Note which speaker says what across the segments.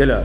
Speaker 1: كلا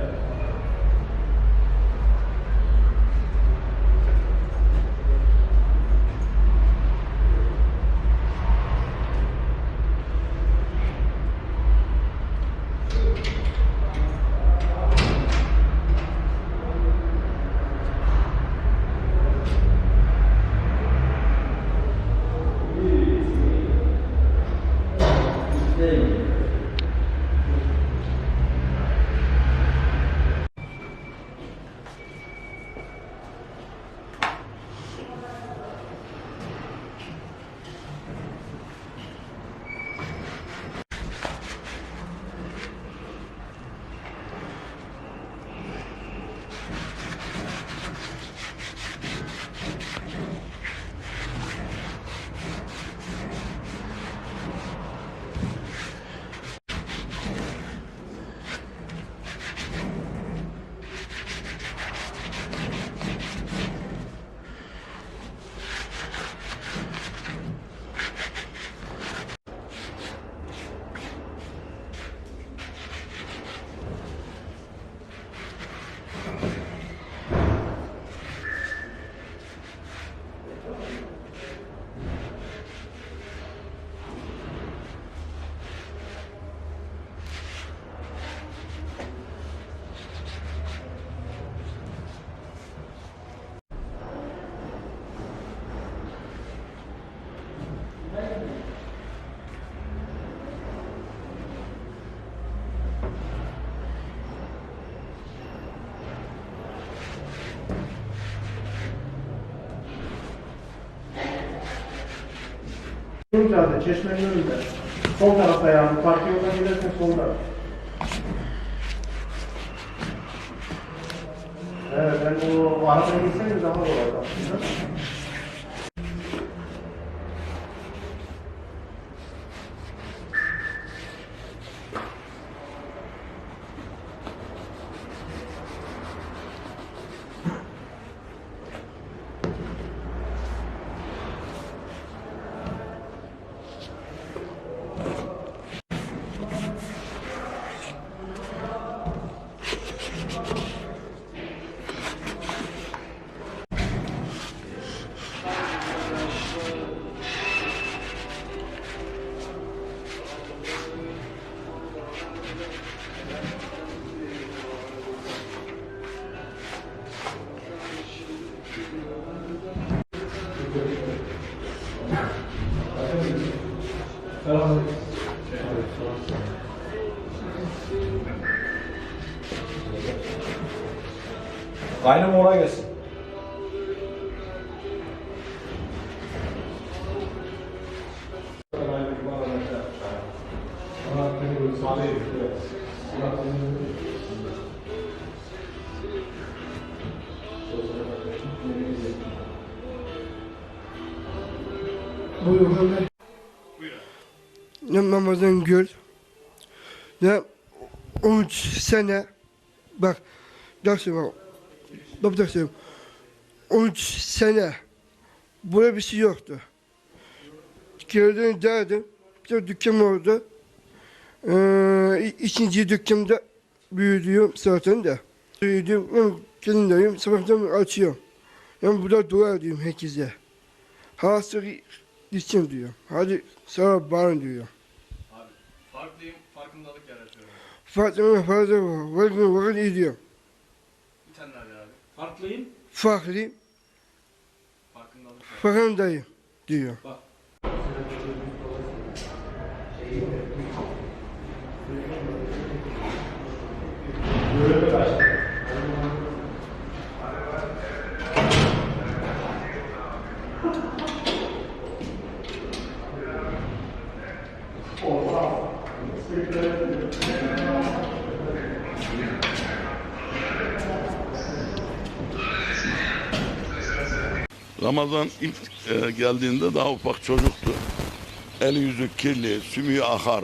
Speaker 2: Kırmızıada, çeşmenin önünde. Sol tarafta yani. Park yoluna gidersen solda. Evet, ben o arabaya gitseniz daha kolay aslında.
Speaker 3: Kaynım oraya gelsin.
Speaker 4: Ne Ramazan Gül. Ne 13 sene bak dersim bak. Dersim 13 sene böyle bir şey yoktu. Kiradan derdim. Bir dükkan orada. Ee, ikinci dükkanda büyüdüğüm zaten de. Büyüdüm, ben kendimdeyim, sabahtan açıyorum. Yani burada dua ediyorum herkese. Hasta gitsin diyor. Hadi sana bağırın diyor.
Speaker 5: Farklıyım, farkındalık yaratıyorum.
Speaker 4: Fazla var. Vakit vakit ediyor.
Speaker 5: Bir tane daha abi.
Speaker 3: Farklıyım.
Speaker 4: Farklı,
Speaker 5: Farkındalık
Speaker 4: farkındayım diyor.
Speaker 6: Ramazan ilk e, geldiğinde daha ufak çocuktu. Eli yüzü kirli, sümüğü akar.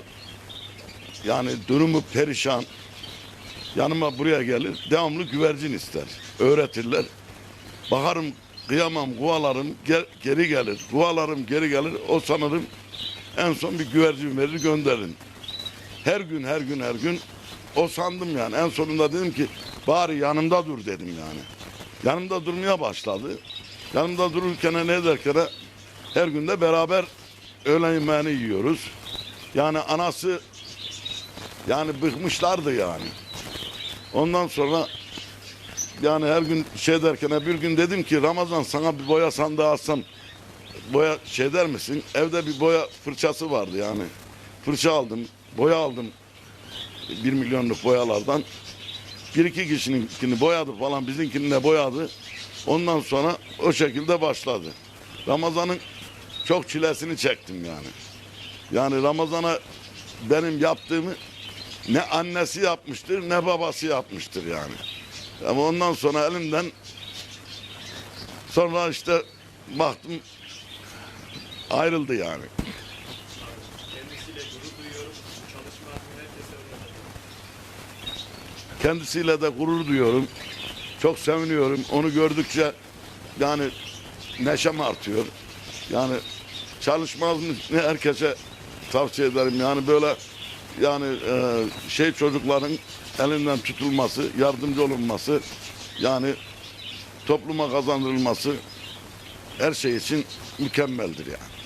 Speaker 6: Yani durumu perişan. Yanıma buraya gelir, devamlı güvercin ister. Öğretirler. Bakarım, kıyamam, kuvalarım ge- geri gelir. Kuvalarım geri gelir. O sanırım en son bir güvercin verir gönderin. Her gün, her gün, her gün o sandım yani. En sonunda dedim ki bari yanımda dur dedim yani. Yanımda durmaya başladı. Yanımda dururken ne derken her günde beraber öğlen yemeğini yiyoruz. Yani anası yani bıkmışlardı yani. Ondan sonra yani her gün şey derken bir gün dedim ki Ramazan sana bir boya sandığı alsam boya şey der misin? Evde bir boya fırçası vardı yani. Fırça aldım, boya aldım. Bir milyonluk boyalardan. Bir iki kişininkini boyadı falan bizimkini de boyadı. Ondan sonra o şekilde başladı. Ramazan'ın çok çilesini çektim yani. Yani Ramazan'a benim yaptığımı ne annesi yapmıştır ne babası yapmıştır yani. Ama ondan sonra elimden sonra işte baktım ayrıldı yani.
Speaker 5: Kendisiyle
Speaker 6: de gurur duyuyorum. Çok seviniyorum. Onu gördükçe yani neşem artıyor. Yani çalışmaz mı herkese tavsiye ederim. Yani böyle yani e, şey çocukların elinden tutulması, yardımcı olunması, yani topluma kazandırılması her şey için mükemmeldir yani.